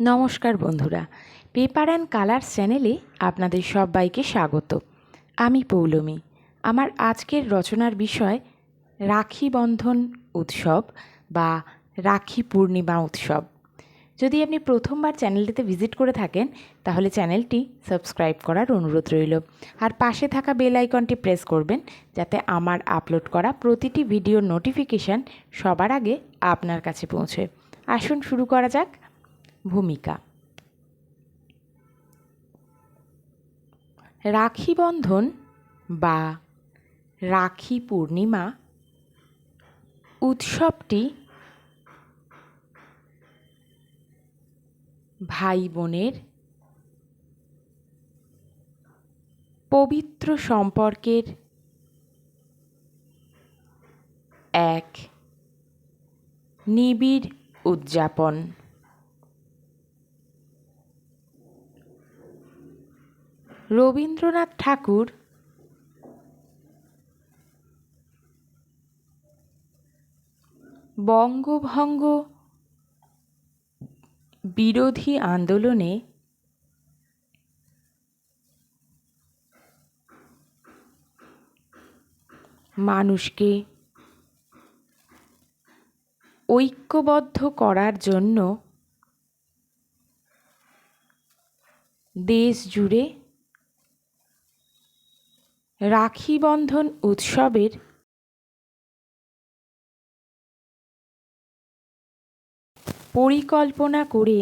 নমস্কার বন্ধুরা। Paper and colour চ্যানেলে আপনাদের সবাইকে স্বাগত। আমি পৌলমী। আমার আজকের রচনার বিষয় রাখি বন্ধন উৎসব বা রাখি পূর্ণিমা উৎসব। যদি আপনি প্রথমবার চ্যানেলটিতে ভিজিট করে থাকেন, তাহলে চ্যানেলটি সাবস্ক্রাইব করার অনুরোধ রইল। আর পাশে থাকা বেল আইকনটি প্রেস করবেন, যাতে আমার আপলোড করা প্রতিটি ভিডিওর নোটিফিকেশান সবার আগে আপনার কাছে পৌঁছে। আসুন শুরু করা যাক। ভূমিকা। রাখি বন্ধন বা রাখি পূর্ণিমা উৎসবটি ভাই বোনের পবিত্র সম্পর্কের এক নিবিড় উদযাপন। রবীন্দ্রনাথ ঠাকুর বঙ্গভঙ্গ বিরোধী আন্দোলনে মানুষকে ঐক্যবদ্ধ করার জন্য দেশ জুড়ে রাখি বন্ধন উৎসবের পরিকল্পনা করে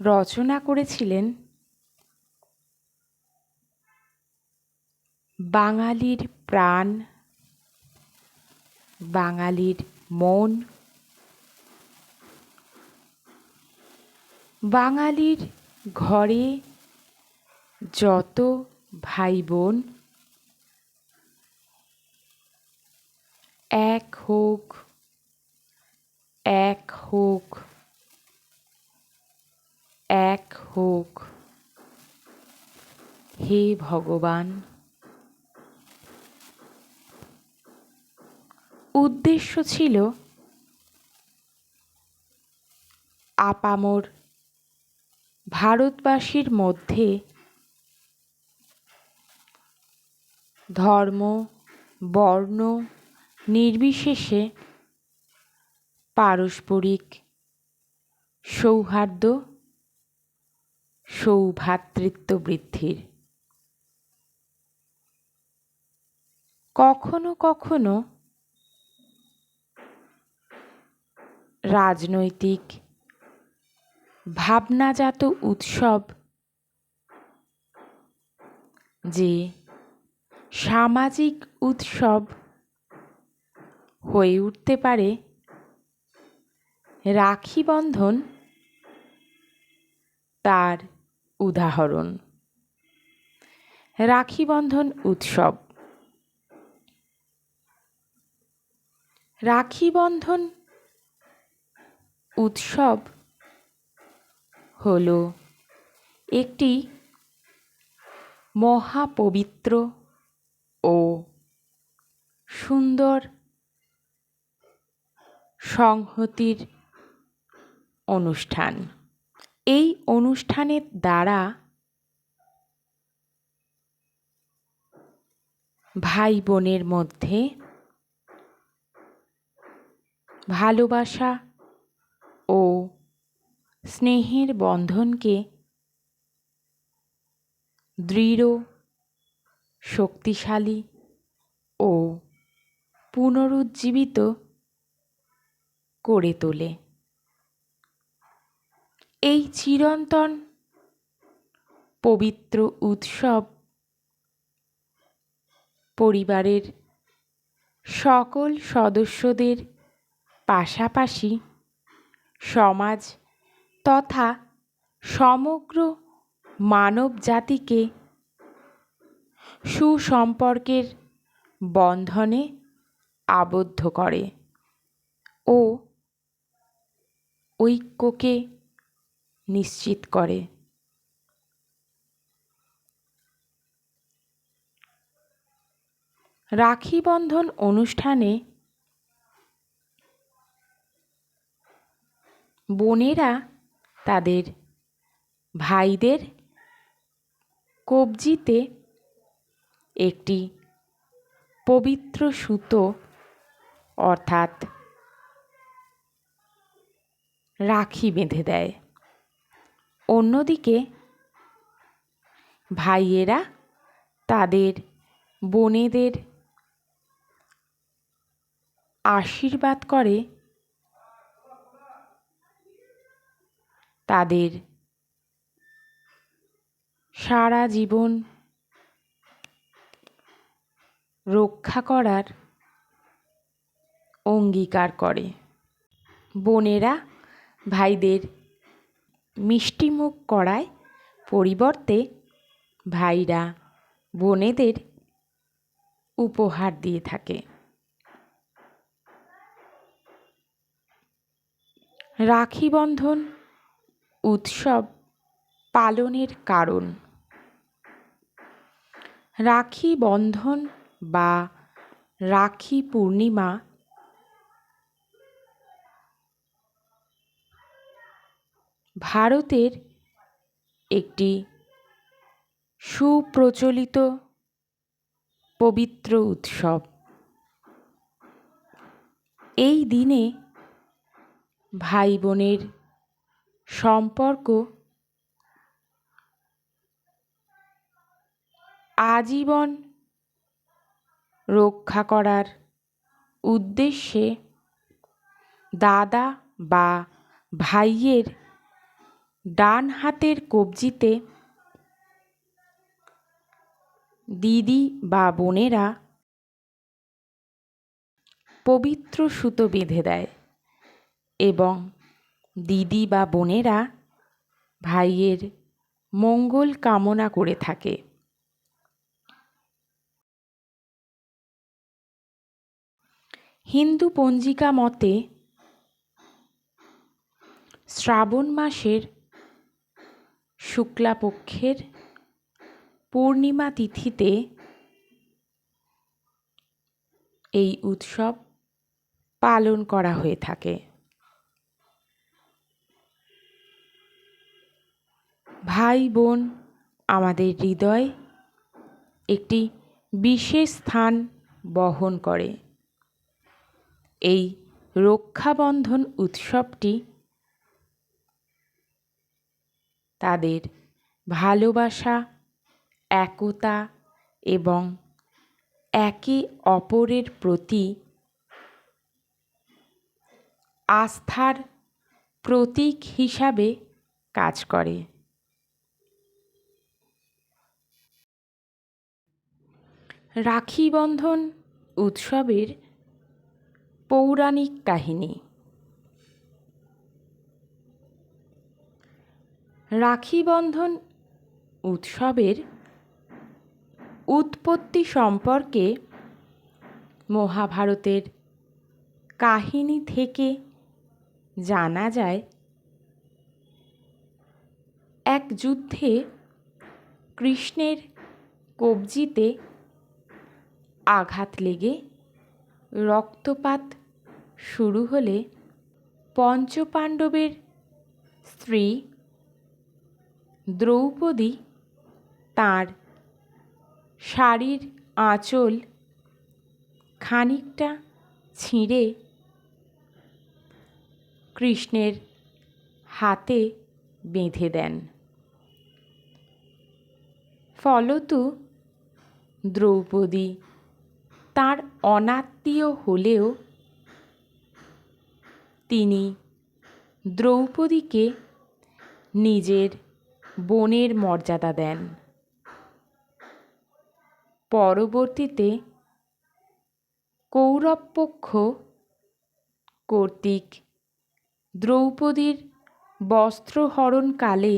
রচনা করেছিলেন বাঙালির প্রাণ বাঙালির মন বাঙালির ঘরে যত ভাই বোন এক হোক এক হোক এক হোক, হে ভগবান। উদ্দেশ্য ছিল আপামর ভারতবাসীর মধ্যে ধর্ম বর্ণ নির্বিশেষে পারস্পরিক সৌহার্দ্য সৌভ্রাতৃত্ব বৃদ্ধির। কখনো কখনো রাজনৈতিক ভাবনাজাত উৎসব যে সামাজিক উৎসব হয়ে উঠতে পারে রাখি বন্ধন তার উদাহরণ। রাখি বন্ধন উৎসব। রাখি বন্ধন উৎসব হল একটি মহাপবিত্র সুন্দর সংহতির অনুষ্ঠান। এই অনুষ্ঠানের দ্বারা ভাই বোনের মধ্যে ভালোবাসা ও স্নেহের বন্ধনকে দৃঢ়, শক্তিশালী পুনরুজ্জীবিত করে তোলে। এই চিরন্তন পবিত্র উৎসব পরিবারের সকল সদস্যদের পাশাপাশি সমাজ তথা সমগ্র মানব জাতিকে সুসম্পর্কের বন্ধনে আবদ্ধ করে। ও ঐক্যকে নিশ্চিত করে। রাখি বন্ধন অনুষ্ঠানে বোনেরা তাদের ভাইদের কবজিতে একটি পবিত্র সুতো অর্থাৎ রাখি বেঁধে দেয়। অন্যদিকে ভাইয়েরা তাদের বোনেদের আশীর্বাদ করে তাদের সারা জীবন রক্ষা করার অঙ্গীকার করে। বোনেরা, ভাইদের মিষ্টিমুখ করায় পরিবর্তে ভাইরা বোনেদের উপহার দিয়ে থাকে। রাখি বন্ধন উৎসব পালনের কারণ। রাখি বন্ধন বা রাখি পূর্ণিমা ভারতের একটি সুপ্রচলিত পবিত্র উৎসব। এই দিনে ভাই বোনের সম্পর্ক আজীবন রক্ষা করার উদ্দেশ্যে দাদা বা ভাইয়ের ডান হাতের কবজিতে দিদি বা বোনেরা পবিত্র সুতো বেঁধে দেয় এবং দিদি বা বোনেরা ভাইয়ের মঙ্গল কামনা করে থাকে। হিন্দু পঞ্জিকা মতে শ্রাবণ মাসের শুক্লাপক্ষের পূর্ণিমা তিথিতে এই উৎসব পালন করা হয়ে থাকে। ভাই বোন, আমাদের হৃদয় একটি বিশেষ স্থান বহন করে। এই রক্ষাবন্ধন উৎসবটি তাদের ভালোবাসা, একতা এবং একে অপরের প্রতি আস্থার প্রতীক হিসাবে কাজ করে। রাখি বন্ধন উৎসবের পৌরাণিক কাহিনী। রাখি বন্ধন উৎসবের উৎপত্তি সম্পর্কে মহাভারতের কাহিনী থেকে জানা যায়, এক যুদ্ধে কৃষ্ণের কবজিতে আঘাত লেগে রক্তপাত শুরু হলে পঞ্চপাণ্ডবের স্ত্রী দ্রৌপদী তাঁর শাড়ির আঁচল খানিকটা ছিঁড়ে কৃষ্ণের হাতে বেঁধে দেন। ফলতু দ্রৌপদী তার অনাত্মীয় হলেও তিনি দ্রৌপদীকে নিজের বোনের মর্যাদা দেন। পরবর্তীতে কৌরবপক্ষ কর্তৃক দ্রৌপদীর বস্ত্রহরণকালে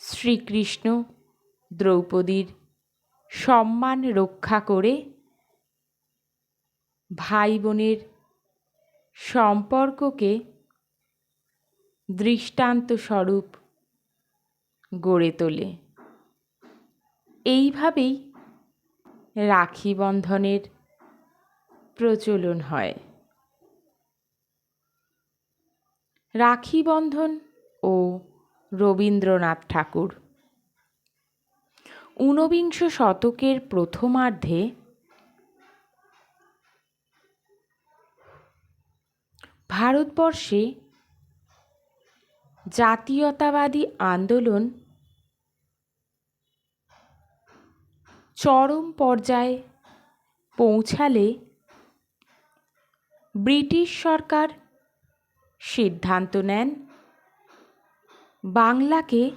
শ্রীকৃষ্ণ দ্রৌপদীর সম্মান রক্ষা করে ভাই বোনের সম্পর্ককে দৃষ্টান্তস্বরূপ গড়ে তোলে। এইভাবেই রাখি বন্ধনের প্রচলন হয়। রাখি বন্ধন ও রবীন্দ্রনাথ ঠাকুর। ঊনবিংশ শতকের প্রথমার্ধে ভারতবর্ষে জাতীয়তাবাদী আন্দোলন চরম পর্যায়ে পৌঁছালে ব্রিটিশ সরকার সিদ্ধান্ত নেন বাংলাকে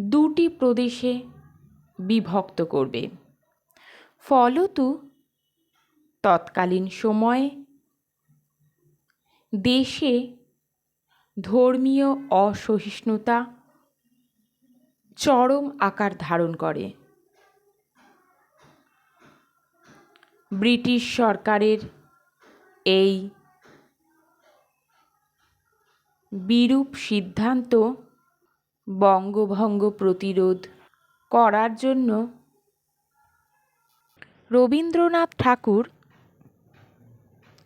দুটি প্রদেশে বিভক্ত করবে। ফলত তৎকালীন সময়ে দেশে ধর্মীয় অসহিষ্ণুতা চরম আকার ধারণ করে। ব্রিটিশ সরকারের এই বিরূপ সিদ্ধান্ত বঙ্গভঙ্গ প্রতিরোধ করার জন্য রবীন্দ্রনাথ ঠাকুর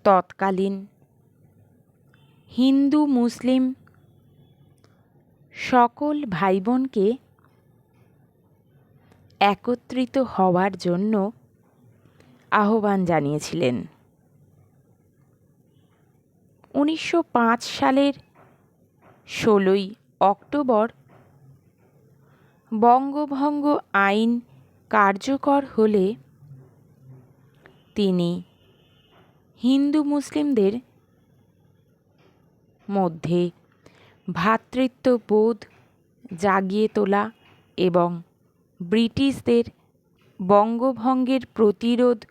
তৎকালীন হিন্দু, মুসলিম সকল ভাই বোনকে একত্রিত হওয়ার জন্য আহ্বান জানিয়েছিলেন। উনিশশো পাঁচ সালের ষোলোই অক্টোবর বঙ্গভঙ্গ আইন কার্যকর হলে তিনি হিন্দু, মুসলিমদের মধ্যে ভ্রাতৃত্ববোধ জাগিয়ে তোলা এবং ব্রিটিশদের বঙ্গভঙ্গের প্রতিরোধ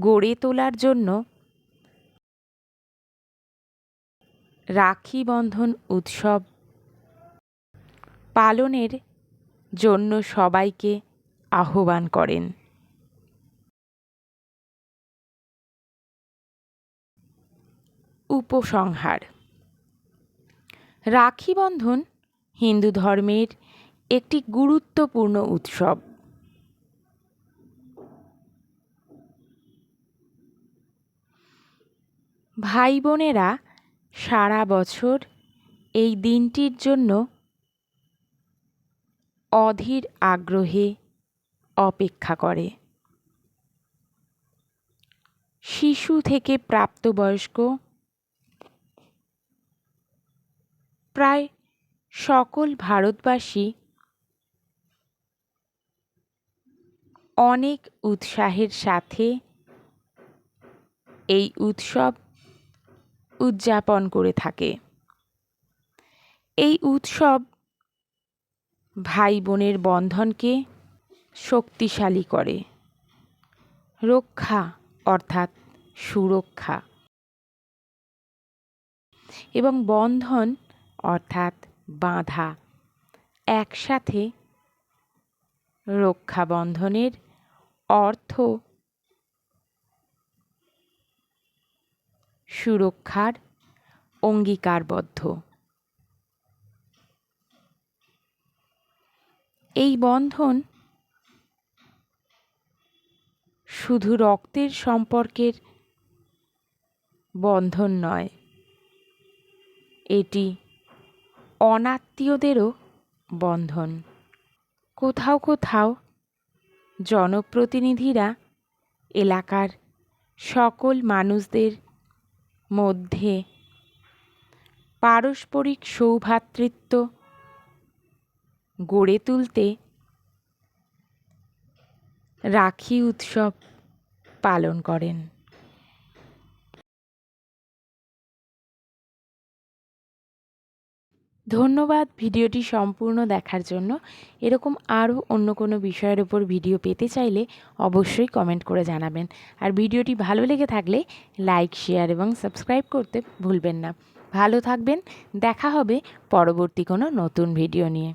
গড়ে তোলার জন্য রাখি বন্ধন উৎসব পালনের জন্য সবাইকে আহ্বান করেন। উপসংহার রাখি বন্ধন হিন্দু ধর্মের একটি গুরুত্বপূর্ণ উৎসব। ভাই বোনেরা, সারা বছর এই দিনটির জন্য অধীর আগ্রহে অপেক্ষা করে। শিশু থেকে প্রাপ্তবয়স্ক প্রায় সকল ভারতবাসী অনেক উৎসাহের সাথে এই উৎসব উদযাপন করে থাকে। এই উৎসব ভাই বোনের বন্ধনকে শক্তিশালী করে। রক্ষা অর্থাৎ সুরক্ষা। এবং বন্ধন অর্থাৎ বাঁধা। একসাথে রক্ষা বন্ধনের অর্থ সুরক্ষার অঙ্গীকারবদ্ধ। এই বন্ধন শুধু রক্তের সম্পর্কের বন্ধন নয়, এটি অনাত্মীয়দেরও বন্ধন। কোথাও কোথাও জনপ্রতিনিধিরা এলাকার সকল মানুষদের মধ্যে পারস্পরিক সৌভ্রাতৃত্ব গড়ে তুলতে রাখি উৎসব পালন করেন। ধন্যবাদ ভিডিওটি সম্পূর্ণ দেখার জন্য। এরকম আরও অন্য কোনো বিষয়ের উপর ভিডিও পেতে চাইলে অবশ্যই কমেন্ট করে জানাবেন। আর ভিডিওটি ভালো লেগে থাকলে লাইক, শেয়ার এবং সাবস্ক্রাইব করতে ভুলবেন না। ভালো থাকবেন, দেখা হবে পরবর্তী কোনো নতুন ভিডিও নিয়ে।